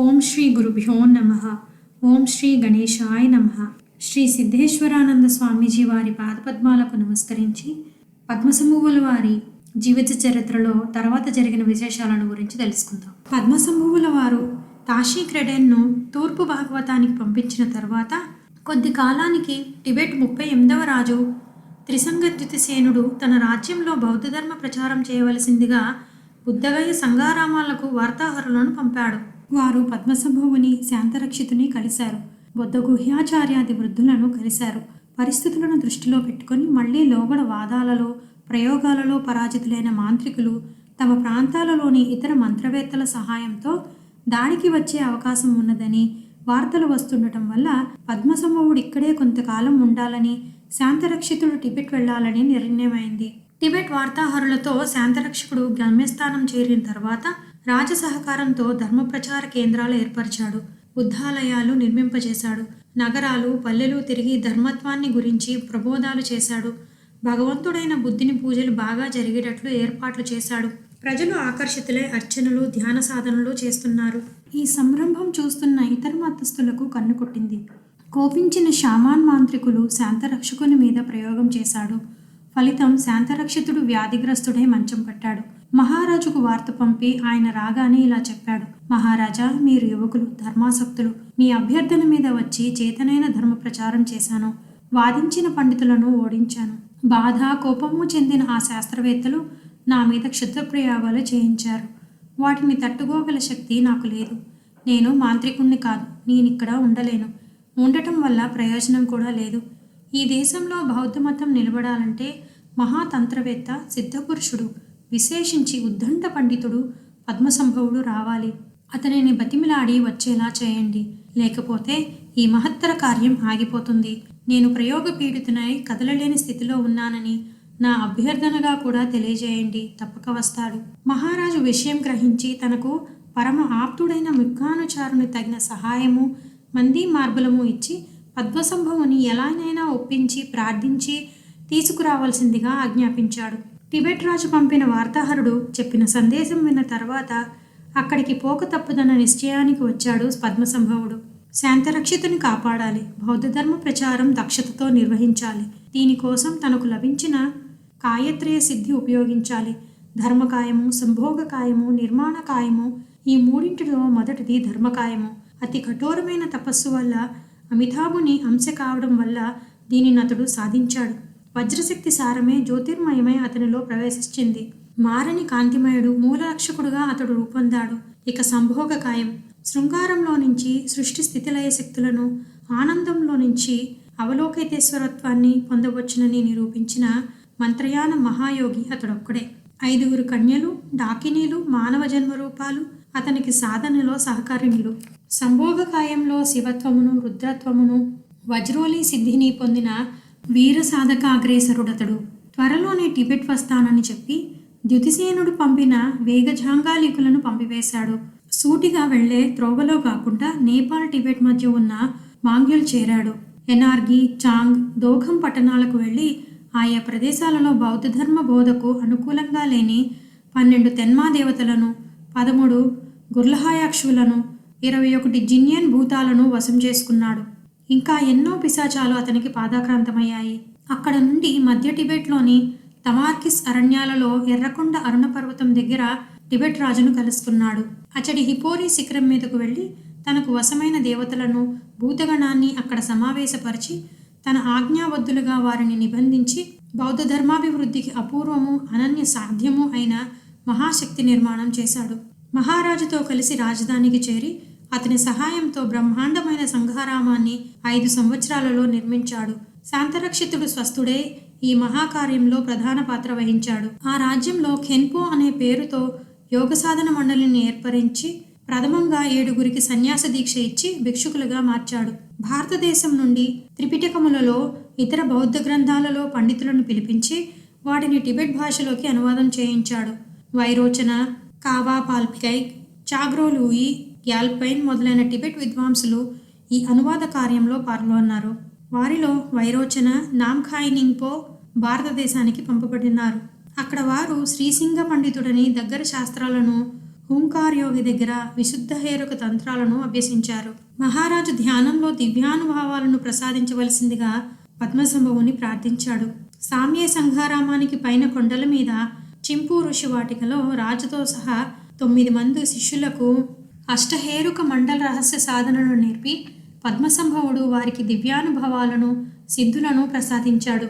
ఓం శ్రీ గురుభ్యో నమ. ఓం శ్రీ గణేశాయ నమ. శ్రీ సిద్ధేశ్వరానంద స్వామీజీ వారి పాదపద్మాలకు నమస్కరించి పద్మసంభువుల వారి జీవిత చరిత్రలో తర్వాత జరిగిన విశేషాలను గురించి తెలుసుకుందాం. పద్మసంభువుల వారు తాషీ క్రెడెన్ను తూర్పు భాగవతానికి పంపించిన తర్వాత కొద్ది కాలానికి టిబెట్ ముప్పై ఎనిమిదవ రాజు త్రిసంగద్యుతిసేనుడు తన రాజ్యంలో బౌద్ధ ధర్మ ప్రచారం చేయవలసిందిగా బుద్ధగయ సంగారామాలకు వార్తాహరులను పంపాడు. వారు పద్మసంభవుని శాంతరక్షితుని కలిశారు. బుద్ధ గుహ్యాచార్యాది వృద్ధులను కలిశారు. పరిస్థితులను దృష్టిలో పెట్టుకొని మళ్ళీ లోగడ వాదాలలో ప్రయోగాలలో పరాజితులైన మాంత్రికులు తమ ప్రాంతాలలోని ఇతర మంత్రవేత్తల సహాయంతో దాడికి వచ్చే అవకాశం ఉన్నదని వార్తలు వస్తుండటం వల్ల పద్మసంభవుడు ఇక్కడే కొంతకాలం ఉండాలని శాంతరక్షితుడు టిబెట్ వెళ్ళాలని నిర్ణయమైంది. టిబెట్ వార్తాహరులతో శాంతరక్షకుడు గమ్యస్థానం చేరిన తర్వాత రాజ సహకారంతో ధర్మ ప్రచార కేంద్రాలు ఏర్పరిచాడు. బుద్ధాలయాలు నిర్మింపజేశాడు. నగరాలు పల్లెలు తిరిగి ధర్మత్వాన్ని గురించి ప్రబోధాలు చేశాడు. భగవంతుడైన బుద్ధిని పూజలు బాగా జరిగేటట్లు ఏర్పాట్లు చేశాడు. ప్రజలు ఆకర్షితులై అర్చనలు ధ్యాన సాధనలు చేస్తున్నారు. ఈ సంరంభం చూస్తున్న ఇతర మతస్థులకు కన్ను కొట్టింది. కోపించిన షామాన్ మాంత్రికులు శాంతరక్షకుని మీద ప్రయోగం చేశాడు. ఫలితం శాంతరక్షితుడు వ్యాధిగ్రస్తుడై మంచం పట్టాడు మహారాజుకు వార్త పంపి ఆయన రాగానే ఇలా చెప్పాడు. మహారాజా మీరు యువకులు ధర్మాసక్తులు మీ అభ్యర్థన మీద వచ్చి చేతనైన ధర్మ ప్రచారం చేశాను. వాదించిన పండితులను ఓడించాను. బాధ కోపము చెందిన ఆ శాస్త్రవేత్తలు నా మీద క్షుద్రప్రయోగాలు చేయించారు. వాటిని తట్టుకోగల శక్తి నాకు లేదు. నేను మాంత్రికుణ్ణి కాదు నేనిక్కడ ఉండలేను. ఉండటం వల్ల ప్రయోజనం కూడా లేదు. ఈ దేశంలో బౌద్ధ మతం నిలబడాలంటే మహాతంత్రవేత్త సిద్ధపురుషుడు విశేషించి ఉద్దండ పండితుడు పద్మసంభవుడు రావాలి. అతనిని బతిమిలాడి వచ్చేలా చేయండి. లేకపోతే ఈ మహత్తర కార్యం ఆగిపోతుంది. నేను ప్రయోగ పీడితునై కదలలేని స్థితిలో ఉన్నానని నా అభ్యర్థనగా కూడా తెలియజేయండి. తప్పక వస్తాడు. మహారాజు విషయం గ్రహించి తనకు పరమ ఆప్తుడైన ముఖానుచారుని తగిన సహాయము మంది మార్బులము ఇచ్చి పద్మసంభవుని ఎలానైనా ఒప్పించి ప్రార్థించి తీసుకురావాల్సిందిగా ఆజ్ఞాపించాడు. టిబెట్ రాజు పంపిన వార్తాహరుడు చెప్పిన సందేశం విన్న తర్వాత అక్కడికి పోక తప్పుదన్న నిశ్చయానికి వచ్చాడు పద్మసంభవుడు. శాంతరక్షితుని కాపాడాలి. బౌద్ధ ధర్మ ప్రచారం దక్షతతో నిర్వహించాలి. దీనికోసం తనకు లభించిన కాయత్రయ సిద్ధి ఉపయోగించాలి. ధర్మకాయము సంభోగకాయము నిర్మాణకాయము ఈ మూడింటిలో మొదటిది ధర్మకాయము. అతి కఠోరమైన తపస్సు వల్ల అమితాభుని అంశ కావడం వల్ల దీనిని అతడు సాధించాడు. వజ్రశక్తి సారమే జ్యోతిర్మయమై అతనిలో ప్రవేశించింది. మారని కాంతిమయుడు మూలరక్షకుడుగా అతడు రూపొందాడు. ఇక సంభోగకాయం శృంగారంలో నుంచి సృష్టి స్థితిలయ శక్తులను ఆనందంలో నుంచి అవలోకితేశ్వరత్వాన్ని పొందవచ్చునని నిరూపించిన మంత్రయాన మహాయోగి అతడొక్కడే. ఐదుగురు కన్యలు డాకినీలు మానవ జన్మ రూపాలు అతనికి సాధనలో సహకారిణులు. సంభోగకాయంలో శివత్వమును రుద్రత్వమును వజ్రోలి సిద్ధిని పొందిన వీర సాధక అగ్రేసరుడతడు త్వరలోనే టిబెట్ వస్తానని చెప్పి ద్యుతిసేనుడు పంపిన వేగజాంగాలికులను పంపివేశాడు. సూటిగా వెళ్ళే త్రోవలో కాకుండా నేపాల్ టిబెట్ మధ్య ఉన్న మాంగ్యుల్ చేరాడు. ఎనార్గి చాంగ్ దోఖం పట్టణాలకు వెళ్ళి ఆయా ప్రదేశాలలో బౌద్ధ ధర్మ బోధకు అనుకూలంగా లేని పన్నెండు తెన్మా దేవతలను పదమూడు గుర్లహాయాక్షులను ఇరవై ఒకటి జిన్యన్ భూతాలను వశం చేసుకున్నాడు. ఇంకా ఎన్నో పిశాచాలు అతనికి పాదాక్రాంతమయ్యాయి. అక్కడ నుండి మధ్య టిబెట్లోని తమార్కిస్ అరణ్యాలలో ఎర్రకొండ అరుణ పర్వతం దగ్గర టిబెట్ రాజును కలుసుకున్నాడు. అతడి హిపోరి శిఖరం మీదకు వెళ్ళి తనకు వశమైన దేవతలను భూతగణాన్ని అక్కడ సమావేశపరిచి తన ఆజ్ఞాబద్ధులుగా వారిని నిబంధించి బౌద్ధ ధర్మాభివృద్ధికి అపూర్వము అనన్య సాధ్యము అయిన మహాశక్తి నిర్మాణం చేశాడు. మహారాజుతో కలిసి రాజధానికి చేరి అతని సహాయంతో బ్రహ్మాండమైన సంఘారామాన్ని ఐదు సంవత్సరాలలో నిర్మించాడు. శాంతరక్షితుడు స్వస్థుడే ఈ మహాకార్యంలో ప్రధాన పాత్ర వహించాడు. ఆ రాజ్యంలో ఖెన్పో అనే పేరుతో యోగ సాధన మండలిని ఏర్పరించి ప్రథమంగా ఏడుగురికి సన్యాస దీక్ష ఇచ్చి భిక్షుకులుగా మార్చాడు. భారతదేశం నుండి త్రిపిటకములలో ఇతర బౌద్ధ గ్రంథాలలో పండితులను పిలిపించి వాటిని టిబెట్ భాషలోకి అనువాదం చేయించాడు. వైరోచన కావా పాల్పికై చాగ్రోలూయి క్యాల్పైన్ మొదలైన టిబెట్ విద్వాంసులు ఈ అనువాద కార్యంలో పాల్గొన్నారు. వారిలో వైరోచన నామ్ఖాయినింగ్పో భారతదేశానికి పంపబడినారు. అక్కడ వారు శ్రీసింగ పండితుడని దగ్గర శాస్త్రాలను ఓంకార్ యోగి దగ్గర విశుద్ధ హేరుక తంత్రాలను అభ్యసించారు. మహారాజు ధ్యానంలో దివ్యానుభావాలను ప్రసాదించవలసిందిగా పద్మసంభవుని ప్రార్థించాడు. సామ్య సంఘారామానికి పైన కొండల మీద చింపు ఋషి వాటికలో రాజుతో సహా తొమ్మిది మంది శిష్యులకు అష్టహేరుక మండల రహస్య సాధనను నేర్పి పద్మసంభవుడు వారికి దివ్యానుభవాలను సిద్ధులను ప్రసాదించాడు.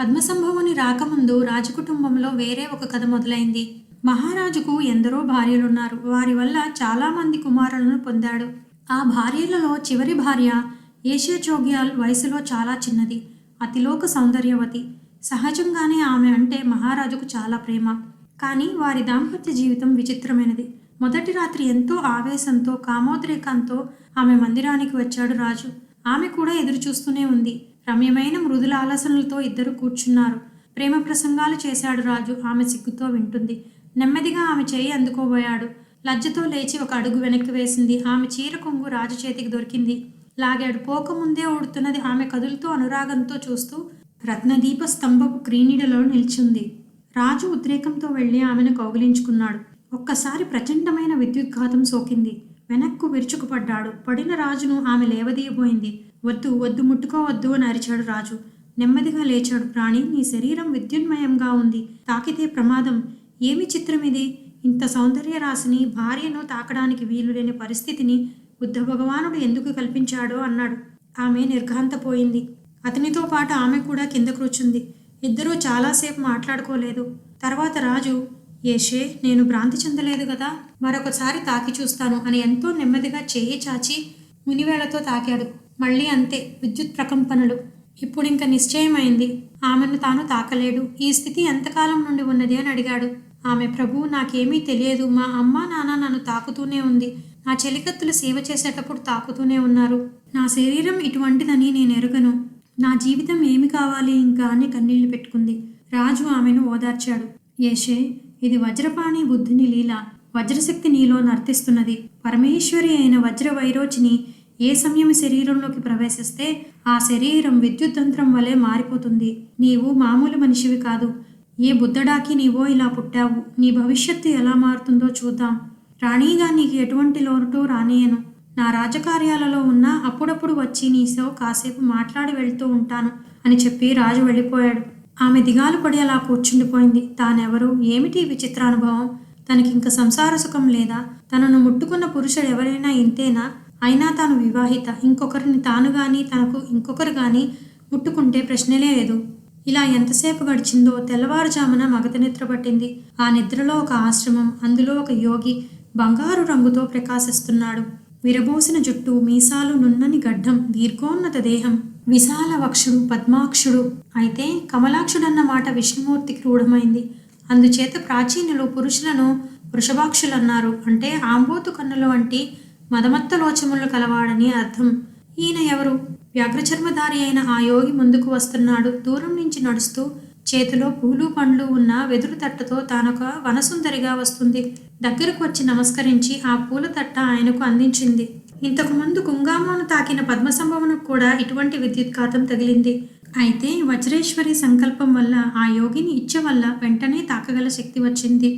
పద్మసంభవుని రాకముందు రాజకుటుంబంలో వేరే ఒక కథ మొదలైంది. మహారాజుకు ఎందరో భార్యలున్నారు. వారి వల్ల చాలామంది కుమారులను పొందాడు. ఆ భార్యలలో చివరి భార్య ఏషియా చోగ్యాల్ వయసులో చాలా చిన్నది అతిలోక సౌందర్యవతి. సహజంగానే ఆమె అంటే మహారాజుకు చాలా ప్రేమ. కానీ వారి దాంపత్య జీవితం విచిత్రమైనది. మొదటి రాత్రి ఎంతో ఆవేశంతో కామోద్రేకంతో ఆమె మందిరానికి వచ్చాడు రాజు. ఆమె కూడా ఎదురు చూస్తూనే ఉంది. రమ్యమైన మృదుల ఆలోచనలతో ఇద్దరు కూర్చున్నారు. ప్రేమ ప్రసంగాలు చేశాడు రాజు. ఆమె సిగ్గుతో వింటుంది. నెమ్మదిగా ఆమె చేయి అందుకోబోయాడు. లజ్జతో లేచి ఒక అడుగు వెనక్కి వేసింది. ఆమె చీర కొంగు రాజు చేతికి దొరికింది. లాగాడు. పోకముందే ఊడుతున్నది ఆమె కదులతో అనురాగంతో చూస్తూ రత్నదీప స్తంభపు క్రీనిడలో నిల్చుంది. రాజు ఉద్రేకంతో వెళ్ళి ఆమెను కౌగిలించుకున్నాడు. ఒక్కసారి ప్రచండమైన విద్యుద్ఘాతం సోకింది. వెనక్కు విరుచుకుపడ్డాడు. పడిన రాజును ఆమె లేవదీయబోయింది. వద్దు వద్దు ముట్టుకోవద్దు అని అరిచాడు రాజు. నెమ్మదిగా లేచాడు. ప్రాణి నీ శరీరం విద్యున్మయంగా ఉంది. తాకితే ప్రమాదం. ఏమి చిత్రం ఇది? ఇంత సౌందర్య రాశిని భార్యను తాకడానికి వీలు లేని పరిస్థితిని బుద్ధ భగవానుడు ఎందుకు కల్పించాడో అన్నాడు. ఆమె నిర్ఘాంతపోయింది. అతనితో పాటు ఆమె కూడా కింద కూర్చుంది. ఇద్దరూ చాలాసేపు మాట్లాడుకోలేదు. తర్వాత రాజు ఏషే నేను భ్రాంతి చెందలేదు కదా మరొకసారి తాకి చూస్తాను అని ఎంతో నెమ్మదిగా చేయి చాచి మునివేళ్ళతో తాకాడు. మళ్ళీ అంతే విద్యుత్ ప్రకంపనలు. ఇప్పుడు ఇంకా నిశ్చయమైంది. ఆమెను తాను తాకలేడు. ఈ స్థితి ఎంతకాలం నుండి ఉన్నది అని అడిగాడు. ఆమె ప్రభు నాకేమీ తెలియదు. మా అమ్మ నాన్న నన్ను తాకుతూనే ఉంది. నా చెలికత్తులు సేవ చేసేటప్పుడు తాకుతూనే ఉన్నారు. నా శరీరం ఇటువంటిదని నేను ఎరుగను. నా జీవితం ఏమి కావాలి ఇంకా అని కన్నీళ్ళు పెట్టుకుంది. రాజు ఆమెను ఓదార్చాడు. యేషే ఇది వజ్రపాణి బుద్ధుని లీల. వజ్రశక్తి నీలో నర్తిస్తున్నది. పరమేశ్వరి అయిన వజ్ర వైరోచిని ఏ సమయం శరీరంలోకి ప్రవేశిస్తే ఆ శరీరం విద్యుత్ తంత్రం వలె మారిపోతుంది. నీవు మామూలు మనిషివి కాదు. ఏ బుద్ధడాకి నీవో ఇలా పుట్టావు. నీ భవిష్యత్తు ఎలా మారుతుందో చూద్దాం. రాణిగా నీకు ఎటువంటి లోటు రానియను. నా రాజకార్యాలలో ఉన్న అప్పుడప్పుడు వచ్చి నీతో కాసేపు మాట్లాడి వెళ్తూ ఉంటాను అని చెప్పి రాజు వెళ్ళిపోయాడు. ఆమె దిగాలు పడి అలా కూర్చుండిపోయింది. తానెవరు? ఏమిటి ఈ విచిత్రానుభవం? తనకి ఇంక సంసార సుఖం లేదా? తనను ముట్టుకున్న పురుషుడు ఎవరైనా ఇంతేనా? అయినా తాను వివాహిత. ఇంకొకరిని తాను కానీ తనకు ఇంకొకరు కానీ ముట్టుకుంటే ప్రశ్నలే లేదు. ఇలా ఎంతసేపు గడిచిందో తెల్లవారుజామున మగత నిద్ర పట్టింది. ఆ నిద్రలో ఒక ఆశ్రమం అందులో ఒక యోగి బంగారు రంగుతో ప్రకాశిస్తున్నాడు. విరబోసిన జుట్టు మీసాలు నున్నని గడ్డం దీర్ఘోన్నత దేహం. విశాల వక్షుడు పద్మాక్షుడు అయితే కమలాక్షుడన్న మాట విష్ణుమూర్తికి రూఢమైంది. అందుచేత ప్రాచీనులు పురుషులను వృషభాక్షులన్నారు. అంటే ఆంబోతు కన్నుల వంటి మదమత్తలోచములు కలవాడని అర్థం. ఈయన ఎవరు? వ్యాఘ్రచర్మధారి అయిన ఆ యోగి ముందుకు వస్తున్నాడు. దూరం నుంచి నడుస్తూ చేతిలో పూలు పండ్లు ఉన్న వెదురు తట్టతో తానొక వనసుందరిగా వస్తుంది. దగ్గరకు వచ్చి నమస్కరించి ఆ పూల తట్ట ఆయనకు అందించింది. ఇంతకుముందు కుంగామను తాకిన పద్మసంభవనకు కూడా ఇటువంటి విద్యుత్ఘాతం తగిలింది. అయితే వజ్రేశ్వరి సంకల్పం వల్ల ఆ యోగిని ఇచ్చ వల్ల వెంటనే తాకగల శక్తి వచ్చింది.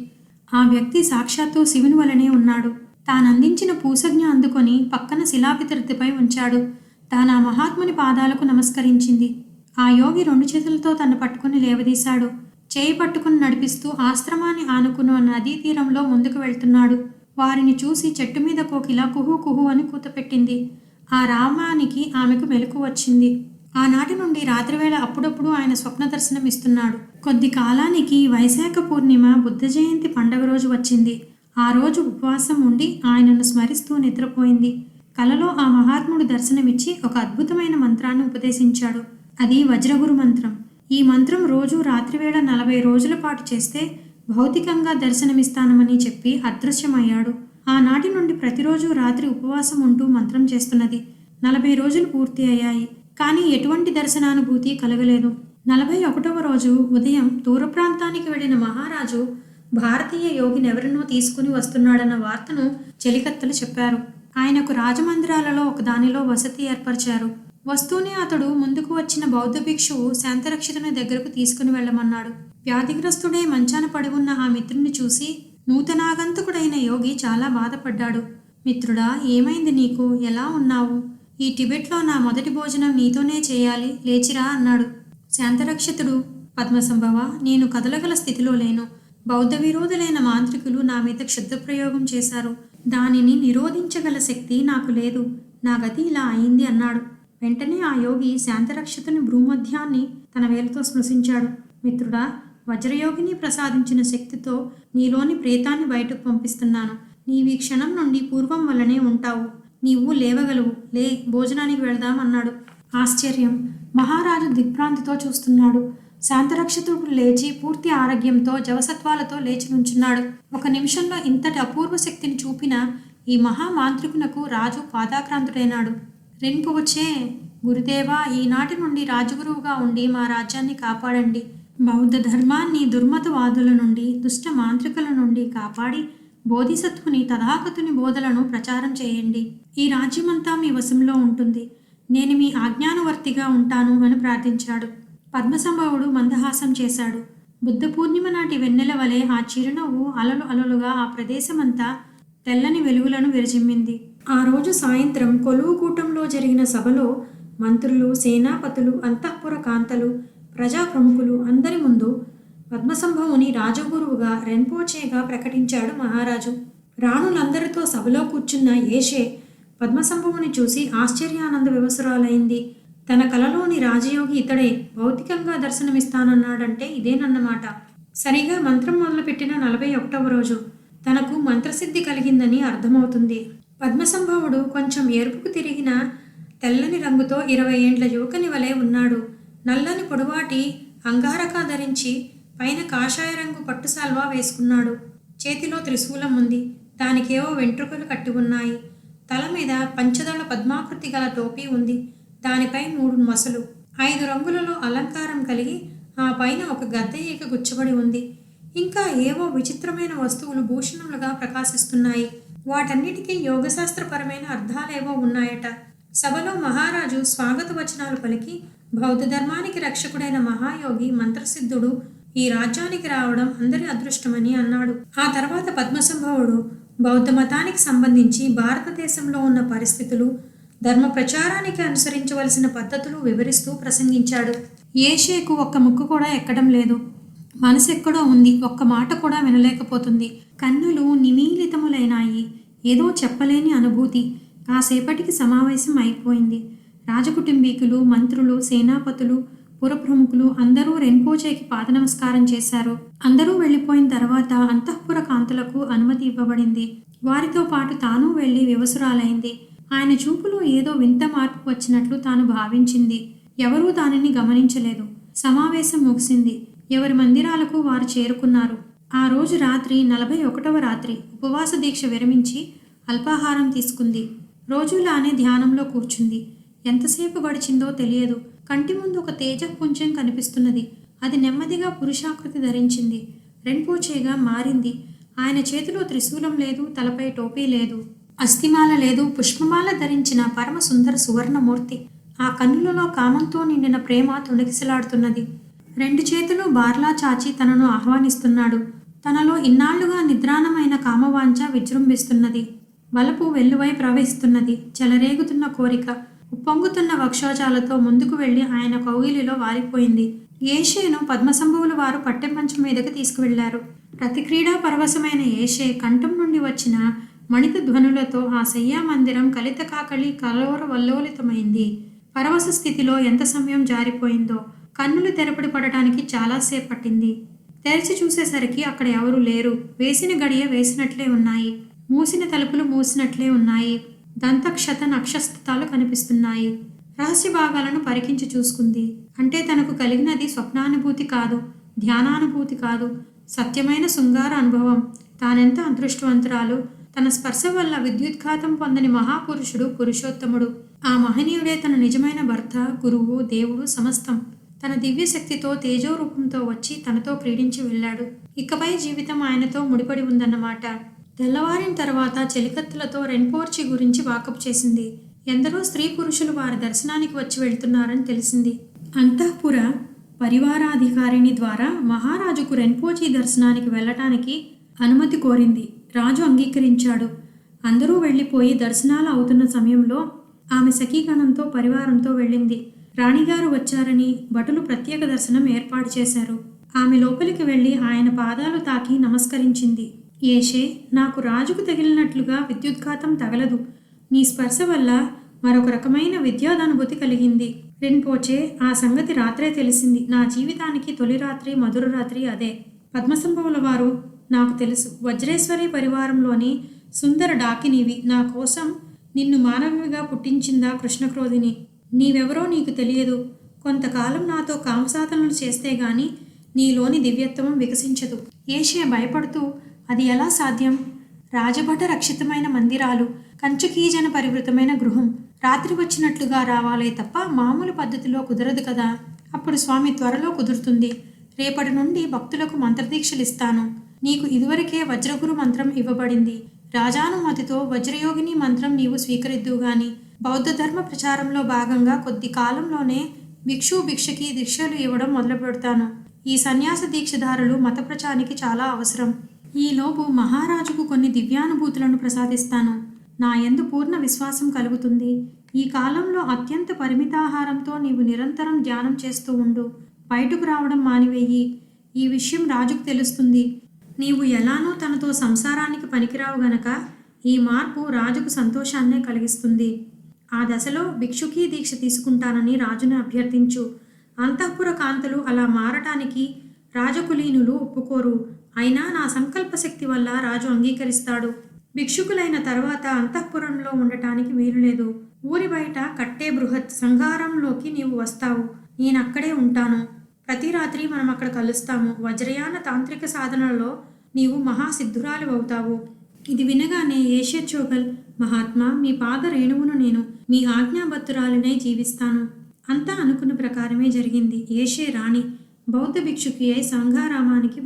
ఆ వ్యక్తి సాక్షాత్తు శివుని వలనే ఉన్నాడు. తానందించిన పూసజ్ఞ అందుకొని పక్కన శిలాపితృతిపై ఉంచాడు. తాను ఆ మహాత్ముని పాదాలకు నమస్కరించింది. ఆ యోగి రెండు చేతులతో తను పట్టుకుని లేవదీశాడు. చేయి పట్టుకుని నడిపిస్తూ ఆశ్రమాన్ని ఆనుకున్న నదీ తీరంలో ముందుకు వెళ్తున్నాడు. వారిని చూసి చెట్టు మీద కోకిల కుహు కుహు అని కూతపెట్టింది. ఆ రామానికి ఆమెకు మెలకు వచ్చింది. ఆనాటి నుండి రాత్రివేళ అప్పుడప్పుడు ఆయన స్వప్న దర్శనం ఇస్తున్నాడు. కొద్ది కాలానికి వైశాఖ పూర్ణిమ బుద్ధ జయంతి పండగ రోజు వచ్చింది. ఆ రోజు ఉపవాసం ఉండి ఆయనను స్మరిస్తూ నిద్రపోయింది. కలలో ఆ మహాత్ముడు దర్శనమిచ్చి ఒక అద్భుతమైన మంత్రాన్ని ఉపదేశించాడు. అది వజ్రగురు మంత్రం. ఈ మంత్రం రోజు రాత్రివేళ నలభై రోజుల పాటు చేస్తే భౌతికంగా దర్శనమిస్తానమని చెప్పి అదృశ్యమయ్యాడు. ఆనాటి నుండి ప్రతిరోజు రాత్రి ఉపవాసం ఉంటూ మంత్రం చేస్తున్నది. నలభై రోజులు పూర్తి అయ్యాయి. కానీ ఎటువంటి దర్శనానుభూతి కలగలేదు. నలభై ఒకటవ రోజు ఉదయం దూర ప్రాంతానికి వెళ్ళిన మహారాజు భారతీయ యోగిని ఎవరినో తీసుకుని వస్తున్నాడన్న వార్తను చెలికత్తలు చెప్పారు. ఆయనకు రాజమందిరాలలో ఒక దానిలో వసతి ఏర్పరిచారు. వస్తూనే అతడు ముందుకు వచ్చిన బౌద్ధ భిక్షువు శాంతరక్షితుని దగ్గరకు తీసుకుని వెళ్ళమన్నాడు. వ్యాధిగ్రస్తుడే మంచాన పడి ఉన్న ఆ మిత్రుని చూసి నూతనాగంతకుడైన యోగి చాలా బాధపడ్డాడు. మిత్రుడా ఏమైంది నీకు? ఎలా ఉన్నావు? ఈ టిబెట్లో నా మొదటి భోజనం నీతోనే చేయాలి లేచిరా అన్నాడు. శాంతరక్షితుడు పద్మసంభవ నేను కదలగల స్థితిలో లేను. బౌద్ధ విరోధులైన మాంత్రికులు నా మీద క్షుద్రప్రయోగం చేశారు. దానిని నిరోధించగల శక్తి నాకు లేదు. నా గతి ఇలా అయింది అన్నాడు. వెంటనే ఆ యోగి శాంతరక్షితుని భ్రూమధ్యాన్ని తన వేలుతో స్పృశించాడు. మిత్రుడా వజ్రయోగిని ప్రసాదించిన శక్తితో నీలోని ప్రేతాన్ని బయటకు పంపిస్తున్నాను. నీవి క్షణం నుండి పూర్వం వల్లనే ఉంటావు. నీవు లేవగలవు. లే భోజనానికి వెళదాం అన్నాడు. ఆశ్చర్యం. మహారాజు దిగ్భ్రాంతితో చూస్తున్నాడు. శాంతరక్షతుడు లేచి పూర్తి ఆరోగ్యంతో జవసత్వాలతో లేచి నుంచున్నాడు. ఒక నిమిషంలో ఇంతటి అపూర్వ శక్తిని చూపిన ఈ మహామాంత్రికునకు రాజు పాదాక్రాంతుడైనాడు. రెన్పువచ్చే గురుదేవా ఈనాటి నుండి రాజగురువుగా ఉండి మా రాజ్యాన్ని కాపాడండి. బౌద్ధ ధర్మాన్ని దుర్మతవాదుల నుండి దుష్ట మాంత్రికుల నుండి కాపాడి బోధిసత్వుని తథాగతుని బోధలను ప్రచారం చేయండి. ఈ రాజ్యమంతా మీ వశంలో ఉంటుంది. నేను మీ ఆజ్ఞానువర్తిగా ఉంటాను అని ప్రార్థించాడు. పద్మసంభవుడు మందహాసం చేశాడు. బుద్ధ పూర్ణిమ నాటి వెన్నెల వలె ఆ చిరునవ్వు అలలు అలలుగా ఆ ప్రదేశమంతా తెల్లని వెలుగులను విరజిమ్మింది. ఆ రోజు సాయంత్రం కొలువుకూటంలో జరిగిన సభలో మంత్రులు సేనాపతులు అంతఃపుర కాంతలు ప్రజా ప్రముఖులు అందరి ముందు పద్మసంభవుని రాజగురువుగా రెన్పోచేగా ప్రకటించాడు మహారాజు. రాణులందరితో సభలో కూర్చున్న ఏషే పద్మసంభవుని చూసి ఆశ్చర్యానంద వివసురాలైంది. తన కలలోని రాజయోగి ఇతడే భౌతికంగా దర్శనమిస్తానన్నాడంటే ఇదేనన్నమాట. సరిగా మంత్రం మొదలుపెట్టిన నలభై ఒకటవ రోజు తనకు మంత్రసిద్ధి కలిగిందని అర్థమవుతుంది. పద్మసంభవుడు కొంచెం ఎరుపుకు తిరిగిన తెల్లని రంగుతో ఇరవై ఏండ్ల యువకుని వలె ఉన్నాడు. నల్లని పొడవాటి అంగారక ధరించి పైన కాషాయ రంగు పట్టు పట్టుసాల్వా వేసుకున్నాడు. చేతిలో త్రిశూలం ఉంది. దానికేవో వెంట్రుకలు కట్టి ఉన్నాయి. తల మీద పంచదళ పద్మాకృతి గల టోపీ ఉంది. దానిపై మూడు మసలు. ఐదు రంగులలో అలంకారం కలిగి ఆ పైన ఒక గద్ద ఈక గుచ్చబడి ఉంది. ఇంకా ఏవో విచిత్రమైన వస్తువులు భూషణములుగా ప్రకాశిస్తున్నాయి. వాటన్నిటికీ యోగశాస్త్రపరమైన అర్థాలేవో ఉన్నాయట. సభలో మహారాజు స్వాగత వచనాలు పలికి బౌద్ధ ధర్మానికి రక్షకుడైన మహాయోగి మంత్రసిద్ధుడు ఈ రాజ్యానికి రావడం అందరి అదృష్టమని అన్నాడు. ఆ తర్వాత పద్మసంభవుడు బౌద్ధ మతానికి సంబంధించి భారతదేశంలో ఉన్న పరిస్థితులు ధర్మ ప్రచారానికి అనుసరించవలసిన పద్ధతులు వివరిస్తూ ప్రసంగించాడు. ఏషేకు ఒక్క ముక్కు కూడా ఎక్కడం లేదు. మనసు ఎక్కడో ఉంది ఒక్క మాట కూడా వినలేకపోతుంది. కన్నులు నిమీలితములైనాయి ఏదో చెప్పలేని అనుభూతి. కాసేపటికి సమావేశం అయిపోయింది. రాజకుటుంబీకులు మంత్రులు సేనాపతులు పురప్రముఖులు అందరూ రెన్పోచేకి పాద నమస్కారం చేశారు. అందరూ వెళ్ళిపోయిన తర్వాత అంతఃపుర కాంతులకు అనుమతి ఇవ్వబడింది. వారితో పాటు తాను వెళ్ళి వివసురాలైంది. ఆయన చూపులో ఏదో వింత మార్పు వచ్చినట్లు తాను భావించింది. ఎవరూ దానిని గమనించలేదు. సమావేశం ముగిసింది. ఎవరి మందిరాలకు వారు చేరుకున్నారు. ఆ రోజు రాత్రి నలభై ఒకటవ రాత్రి ఉపవాస దీక్ష విరమించి అల్పాహారం తీసుకుంది. రోజులానే ధ్యానంలో కూర్చుంది. ఎంతసేపు గడిచిందో తెలియదు. కంటి ముందు ఒక తేజపుంజం కనిపిస్తున్నది. అది నెమ్మదిగా పురుషాకృతి ధరించింది. రెంపోచేగా మారింది. ఆయన చేతిలో త్రిశూలం లేదు తలపై టోపీ లేదు. అస్థిమాల లేదు. పుష్పమాల ధరించిన పరమ సుందర సువర్ణమూర్తి. ఆ కన్నులలో కామంతో నిండిన ప్రేమ తొణికిసలాడుతున్నది. రెండు చేతులు బార్లా చాచి తనను ఆహ్వానిస్తున్నాడు. తనలో ఇన్నాళ్ళుగా నిద్రాణమైన కామవాంఛ విజృంభిస్తున్నది. వలపు వెల్లువై ప్రవహిస్తున్నది. చెలరేగుతున్న కోరిక. ఉప్పొంగుతున్న వక్షోజాలతో ముందుకు వెళ్ళి ఆయన కౌగిలిలో వాలిపోయింది ఏషేను పద్మసంభవుల వారు పట్టెమంచం మీదకి తీసుకువెళ్ళారు. ప్రతిక్రీడా పరవశమైన ఏషే కంఠం నుండి వచ్చిన మణిత ధ్వనులతో ఆ శయ్యా మందిరం కలిత కాకళి కలోర వల్లోలితమైంది. పరవశ స్థితిలో ఎంత సమయం జారిపోయిందో కన్నులు తెరపడి పడటానికి చాలాసేపు పట్టింది. తెరిచి చూసేసరికి అక్కడ ఎవరూ లేరు. వేసిన గడియ వేసినట్లే ఉన్నాయి. మూసిన తలుపులు మూసినట్లే ఉన్నాయి. దంతక్షత నక్షస్థితాలు కనిపిస్తున్నాయి. రహస్య భాగాలను పరికించి చూసుకుంది. అంటే తనకు కలిగినది స్వప్నానుభూతి కాదు ధ్యానానుభూతి కాదు. సత్యమైన శృంగార అనుభవం. తానెంత అదృష్టవంతురాలు. తన స్పర్శ వల్ల విద్యుద్ఘాతం పొందని మహాపురుషుడు పురుషోత్తముడు. ఆ మహనీయుడే తన నిజమైన భర్త గురువు దేవుడు సమస్తం. తన దివ్యశక్తితో తేజో రూపంతో వచ్చి తనతో క్రీడించి వెళ్ళాడు. ఇకపై జీవితం ఆయనతో ముడిపడి ఉందన్నమాట. తెల్లవారిన తర్వాత చెలికత్తులతో రెన్పోర్చి గురించి వాకప్ చేసింది. ఎందరో స్త్రీ పురుషులు వారి దర్శనానికి వచ్చి వెళ్తున్నారని తెలిసింది. అంతఃపుర పరివారాధికారిణి ద్వారా మహారాజుకు రెన్పోచి దర్శనానికి వెళ్ళటానికి అనుమతి కోరింది. రాజు అంగీకరించాడు. అందరూ వెళ్ళిపోయి దర్శనాలు అవుతున్న సమయంలో ఆమె సఖీగణంతో పరివారంతో వెళ్ళింది. రాణిగారు వచ్చారని భటులు ప్రత్యేక దర్శనం ఏర్పాటు చేశారు. ఆమె లోపలికి వెళ్ళి ఆయన పాదాలు తాకి నమస్కరించింది. ఏషే నాకు రాజుకు తగిలినట్లుగా విద్యుద్ఘాతం తగలదు. నీ స్పర్శ వల్ల మరొక రకమైన విద్యాదనుభూతి కలిగింది. రిన్పోచే ఆ సంగతి రాత్రే తెలిసింది. నా జీవితానికి తొలి రాత్రి మధుర రాత్రి అదే. పద్మసంభవుల వారు నాకు తెలుసు. వజ్రేశ్వరి పరివారంలోని సుందర డాకినివి. నా కోసం నిన్ను మానవిగా పుట్టించిందా కృష్ణక్రోధిని? నీవెవరో నీకు తెలియదు. కొంతకాలం నాతో కామసాధనలు చేస్తే గాని నీలోని దివ్యత్వం వికసించదు. ఏషియా భయపడుతూ అది ఎలా సాధ్యం? రాజభట రక్షితమైన మందిరాలు కంచుకీజన పరివృతమైన గృహం రాత్రి వచ్చినట్లుగా రావాలే తప్ప మామూలు పద్ధతిలో కుదరదు కదా? అప్పుడు స్వామి త్వరలో కుదురుతుంది. రేపటి నుండి భక్తులకు మంత్రదీక్షలు ఇస్తాను నీకు ఇదివరకే వజ్రగురు మంత్రం ఇవ్వబడింది. రాజానుమతితో వజ్రయోగిని మంత్రం నీవు స్వీకరిద్దు గాని బౌద్ధ ధర్మ ప్రచారంలో భాగంగా కొద్ది కాలంలోనే భిక్షు భిక్షకి దీక్షలు ఇవ్వడం మొదలు పెడతాను ఈ సన్యాస దీక్షదారులు మత ప్రచారానికి చాలా అవసరం. ఈలోపు మహారాజుకు కొన్ని దివ్యానుభూతులను ప్రసాదిస్తాను. నా ఎందు పూర్ణ విశ్వాసం కలుగుతుంది. ఈ కాలంలో అత్యంత పరిమితాహారంతో నీవు నిరంతరం ధ్యానం చేస్తూ ఉండు. బయటకు రావడం మానివేయి. ఈ విషయం రాజుకు తెలుస్తుంది. నీవు ఎలానో తనతో సంసారానికి పనికిరావు గనక ఈ మార్పు రాజుకు సంతోషాన్నే కలిగిస్తుంది. ఆ దశలో భిక్షుకీ దీక్ష తీసుకుంటానని రాజును అభ్యర్థించు. అంతఃపుర కాంతలు అలా మారటానికి రాజకులీనులు ఒప్పుకోరు. అయినా నా సంకల్ప శక్తి వల్ల రాజు అంగీకరిస్తాడు. భిక్షుకులైన తర్వాత అంతఃపురంలో ఉండటానికి వీలులేదు ఊరి బయట కట్టే బృహత్ సంఘారంలోకి నీవు వస్తావు. నేనక్కడే ఉంటాను. ప్రతి రాత్రి మనం అక్కడ కలుస్తాము. వజ్రయాన తాంత్రిక సాధనలో నీవు మహాసిద్ధురాలు అవుతావు. ఇది వినగానే ఏషియచోగల్ మహాత్మా మీ పాద రేణువును నేను మీ ఆజ్ఞాబద్ధురాలినే జీవిస్తాను. అంతా అనుకున్న ప్రకారమే జరిగింది. ఏషే రాణి బౌద్ధ భిక్షుకి అయి సంఘారామానికి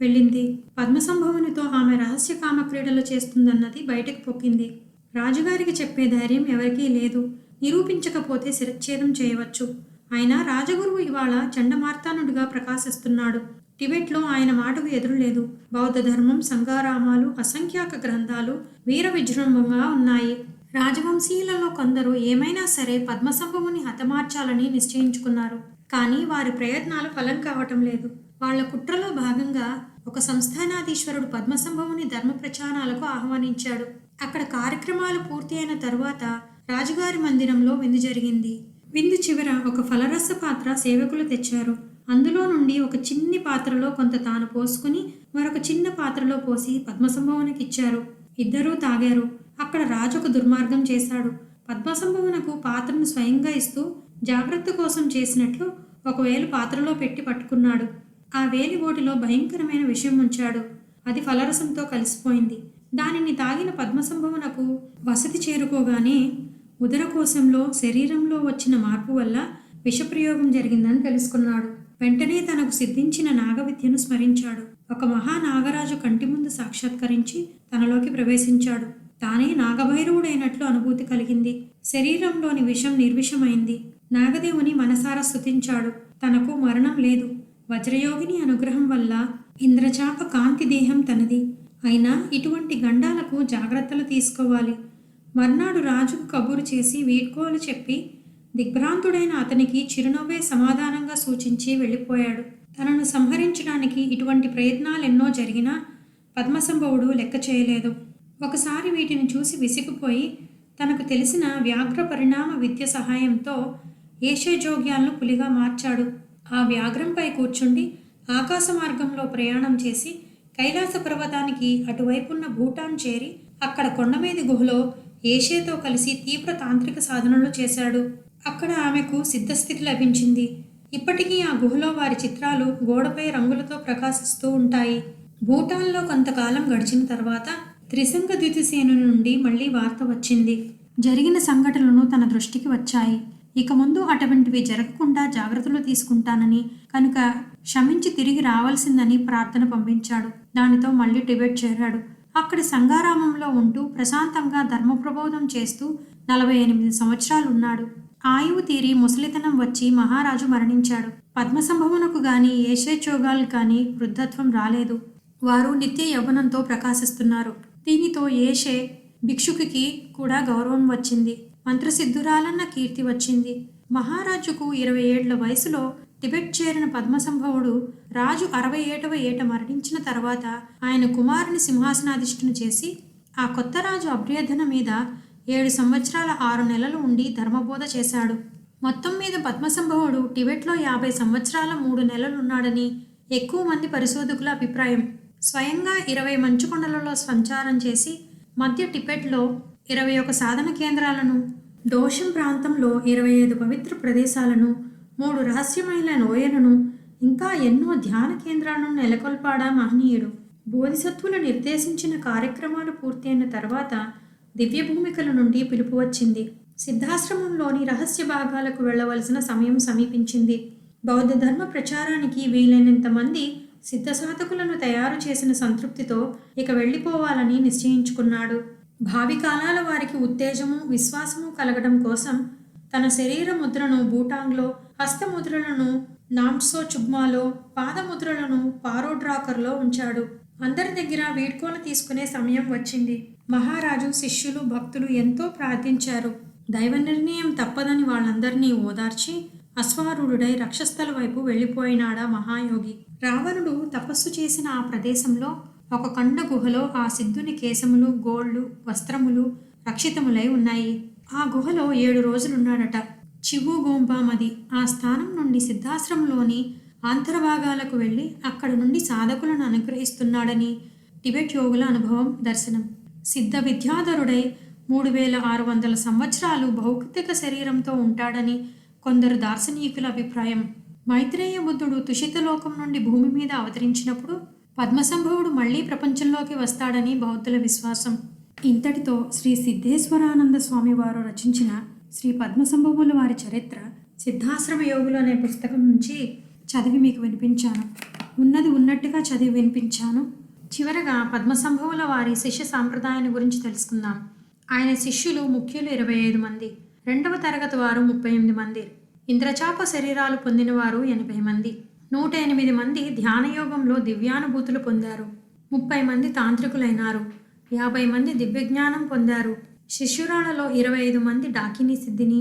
వెళ్ళింది. పద్మసంభవునితో ఆమె రహస్య కామ క్రీడలు చేస్తుందన్నది బయటకు పొక్కింది రాజుగారికి చెప్పే ధైర్యం ఎవరికీ లేదు. నిరూపించకపోతే శిరచ్ఛేదం చేయవచ్చు. అయినా రాజగురువు ఇవాళ చండమార్తానుడిగా ప్రకాశిస్తున్నాడు. టిబెట్లో ఆయన మాటకు ఎదురులేదు. బౌద్ధ ధర్మం సంఘారామాలు అసంఖ్యాక గ్రంథాలు వీర విజృంభంగా ఉన్నాయి. రాజవంశీయులలో కొందరు ఏమైనా సరే పద్మసంభవుని హతమార్చాలని నిశ్చయించుకున్నారు. కానీ వారి ప్రయత్నాలు ఫలం కావటం లేదు. వాళ్ళ కుట్రలో భాగంగా ఒక సంస్థానాధీశ్వరుడు పద్మసంభవుని ధర్మ ప్రచారాలకు ఆహ్వానించాడు. అక్కడ కార్యక్రమాలు పూర్తి అయిన తరువాత రాజుగారి మందిరంలో విందు జరిగింది. విందు చివర ఒక ఫలరస పాత్ర సేవకులు తెచ్చారు. అందులో నుండి ఒక చిన్ని పాత్రలో కొంత తాను పోసుకుని మరొక చిన్న పాత్రలో పోసి పద్మసంభవునికి ఇచ్చారు. ఇద్దరూ తాగారు. అక్కడ రాజు ఒక దుర్మార్గం చేశాడు. పద్మసంభవునకు పాత్రను స్వయంగా ఇస్తూ జాగ్రత్త కోసం చేసినట్లు ఒకవేళ పాత్రలో పెట్టి పట్టుకున్నాడు. ఆ వేలి ఓటిలో భయంకరమైన విషయం ఉంచాడు. అది ఫలరసంతో కలిసిపోయింది. దానిని తాగిన పద్మసంభవనకు వసతి చేరుకోగానే ఉదరకోశంలో శరీరంలో వచ్చిన మార్పు వల్ల విషప్రయోగం జరిగిందని తెలుసుకున్నాడు. వెంటనే తనకు సిద్ధించిన నాగవిద్యను స్మరించాడు. ఒక మహానాగరాజు కంటి ముందు సాక్షాత్కరించి తనలోకి ప్రవేశించాడు. తానే నాగభైరవుడైనట్లు అనుభూతి కలిగింది. శరీరంలోని విషం నిర్విషమైంది. నాగదేవుని మనసారా స్తుతించాడు. తనకు మరణం లేదు. వజ్రయోగిని అనుగ్రహం వల్ల ఇంద్రచాప కాంతి దేహం తనది. అయినా ఇటువంటి గండాలకు జాగ్రత్తలు తీసుకోవాలి. మర్నాడు రాజుకు కబూరు చేసి వీడ్కోలు చెప్పి దిగ్భ్రాంతుడైన అతనికి చిరునవ్వే సమాధానంగా సూచించి వెళ్ళిపోయాడు. తనను సంహరించడానికి ఇటువంటి ప్రయత్నాలెన్నో జరిగినా పద్మసంభవుడు లెక్క చేయలేదు. ఒకసారి వీటిని చూసి విసిగిపోయి తనకు తెలిసిన వ్యాఘ్ర పరిణామ విద్య సహాయంతో ఏషజోగ్యాలను పులిగా మార్చాడు. ఆ వ్యాఘ్రంపై కూర్చుండి ఆకాశ మార్గంలో ప్రయాణం చేసి కైలాస పర్వతానికి అటువైపున్న భూటాన్ చేరి అక్కడ కొండమీది గుహలో ఏషేతో కలిసి తీవ్ర తాంత్రిక సాధనలు చేశాడు. అక్కడ ఆమెకు సిద్ధస్థితి లభించింది. ఇప్పటికీ ఆ గుహలో వారి చిత్రాలు గోడపై రంగులతో ప్రకాశిస్తూ ఉంటాయి. భూటాన్లో కొంతకాలం గడిచిన తర్వాత త్రిశంక ద్వితీసేను నుండి మళ్ళీ వార్త వచ్చింది. జరిగిన సంఘటనలు తన దృష్టికి వచ్చాయి. ఇక ముందు అటువంటివి జరగకుండా జాగ్రత్తలు తీసుకుంటానని కనుక క్షమించి తిరిగి రావాల్సిందని ప్రార్థన పంపించాడు. దానితో మళ్ళీ టిబెట్ చేరాడు. అక్కడి సంగారామంలో ఉంటూ ప్రశాంతంగా ధర్మ ప్రబోధం చేస్తూ నలభై ఎనిమిది సంవత్సరాలు ఉన్నాడు ఆయువు తీరి ముసలితనం వచ్చి మహారాజు మరణించాడు. పద్మసంభవనకు గాని ఏషేచోగాల్ కానీ వృద్ధత్వం రాలేదు. వారు నిత్య యవ్వనంతో ప్రకాశిస్తున్నారు. దీనితో ఏషే భిక్షుకి కూడా గౌరవం వచ్చింది. మంత్రసిద్ధురాలన్న కీర్తి వచ్చింది. మహారాజుకు ఇరవై ఏళ్ళ వయసులో టిబెట్ చేరిన పద్మసంభవుడు రాజు అరవై ఏటవ ఏట మరణించిన తర్వాత ఆయన కుమారుని సింహాసనాధిష్ఠను చేసి ఆ కొత్త రాజు అభ్యర్థన మీద ఏడు సంవత్సరాల ఆరు నెలలు ఉండి ధర్మబోధ చేశాడు. మొత్తం మీద పద్మసంభవుడు టిబెట్లో యాభై సంవత్సరాల మూడు నెలలున్నాడని ఎక్కువ మంది పరిశోధకుల అభిప్రాయం. స్వయంగా ఇరవై మంచుకొండలలో సంచారం చేసి మధ్య టిబెట్లో ఇరవై ఒక సాధన కేంద్రాలను దోషం ప్రాంతంలో ఇరవై ఐదు పవిత్ర ప్రదేశాలను మూడు రహస్యమైన లోయలను ఇంకా ఎన్నో ధ్యాన కేంద్రాలను నెలకొల్పాడా మహనీయుడు. బోధిసత్వులు నిర్దేశించిన కార్యక్రమాలు పూర్తయిన తర్వాత దివ్య భూమికల నుండి పిలుపు వచ్చింది. సిద్ధాశ్రమంలోని రహస్య భాగాలకు వెళ్ళవలసిన సమయం సమీపించింది. బౌద్ధ ధర్మ ప్రచారానికి వీలైనంత మంది సిద్ధసాధకులను తయారు చేసిన సంతృప్తితో ఇక వెళ్ళిపోవాలని నిశ్చయించుకున్నాడు. భావి కాలాల వారికి ఉత్తేజము విశ్వాసము కలగడం కోసం తన శరీర ముద్రను భూటాంగ్లో హస్తముద్రలను నామ్సో చుగ్మాలో పాదముద్రలను పారోడ్రాకర్లో ఉంచాడు. అందరి దగ్గర వీడ్కోలు తీసుకునే సమయం వచ్చింది. మహారాజు శిష్యులు భక్తులు ఎంతో ప్రార్థించారు. దైవ నిర్ణయం తప్పదని వాళ్ళందరినీ ఓదార్చి అశ్వారూఢుడై రక్షస్థల వైపు వెళ్ళిపోయినాడా మహాయోగి. రావణుడు తపస్సు చేసిన ఆ ప్రదేశంలో ఒక కండ గుహలో ఆ సిద్ధుని కేశములు గోళ్ళు వస్త్రములు రక్షితములై ఉన్నాయి. ఆ గుహలో ఏడు రోజులున్నాడట. చివుగోంబామది ఆ స్థానం నుండి సిద్ధాశ్రమంలోని ఆంతరభాగాలకు వెళ్ళి అక్కడ నుండి సాధకులను అనుగ్రహిస్తున్నాడని టిబెట్ యోగుల అనుభవం దర్శనం. సిద్ధ విద్యాధరుడై మూడు వేల ఆరు వందల సంవత్సరాలు భౌతిక శరీరంతో ఉంటాడని కొందరు దార్శనీకుల అభిప్రాయం. మైత్రేయ బుద్ధుడు తుషితలోకం నుండి భూమి మీద అవతరించినప్పుడు పద్మసంభవుడు మళ్ళీ ప్రపంచంలోకి వస్తాడని బౌద్ధుల విశ్వాసం. ఇంతటితో శ్రీ సిద్ధేశ్వరానంద స్వామి వారు రచించిన శ్రీ పద్మసంభవుల వారి చరిత్ర సిద్ధాశ్రమ యోగులు అనే పుస్తకం నుంచి చదివి మీకు వినిపించాను. ఉన్నది ఉన్నట్టుగా చదివి వినిపించాను. చివరగా పద్మసంభవుల వారి శిష్య సాంప్రదాయాన్ని గురించి తెలుసుకుందాం. ఆయన శిష్యులు ముఖ్యులు ఇరవై ఐదు మంది. రెండవ తరగతి వారు ముప్పై ఎనిమిది మంది. ఇంద్రచాప శరీరాలు పొందిన వారు ఎనభై మంది. నూట ఎనిమిది మంది ధ్యానయోగంలో దివ్యానుభూతులు పొందారు. ముప్పై మంది తాంత్రికులైనారు. యాభై మంది దివ్యజ్ఞానం పొందారు. శిష్యురాలలో ఇరవై ఐదు మంది డాకిని సిద్ధిని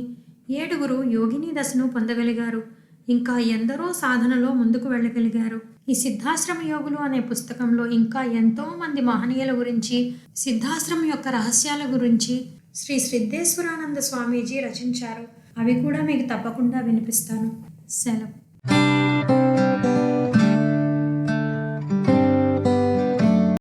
ఏడుగురు యోగిని దశను పొందగలిగారు. ఇంకా ఎందరో సాధనలో ముందుకు వెళ్ళగలిగారు. ఈ సిద్ధాశ్రమ యోగులు అనే పుస్తకంలో ఇంకా ఎంతో మంది మహనీయుల గురించి సిద్ధాశ్రమం యొక్క రహస్యాల గురించి శ్రీ సిద్ధేశ్వరానంద స్వామీజీ రచించారు. అవి కూడా మీకు తప్పకుండా వినిపిస్తాను. సెలవు.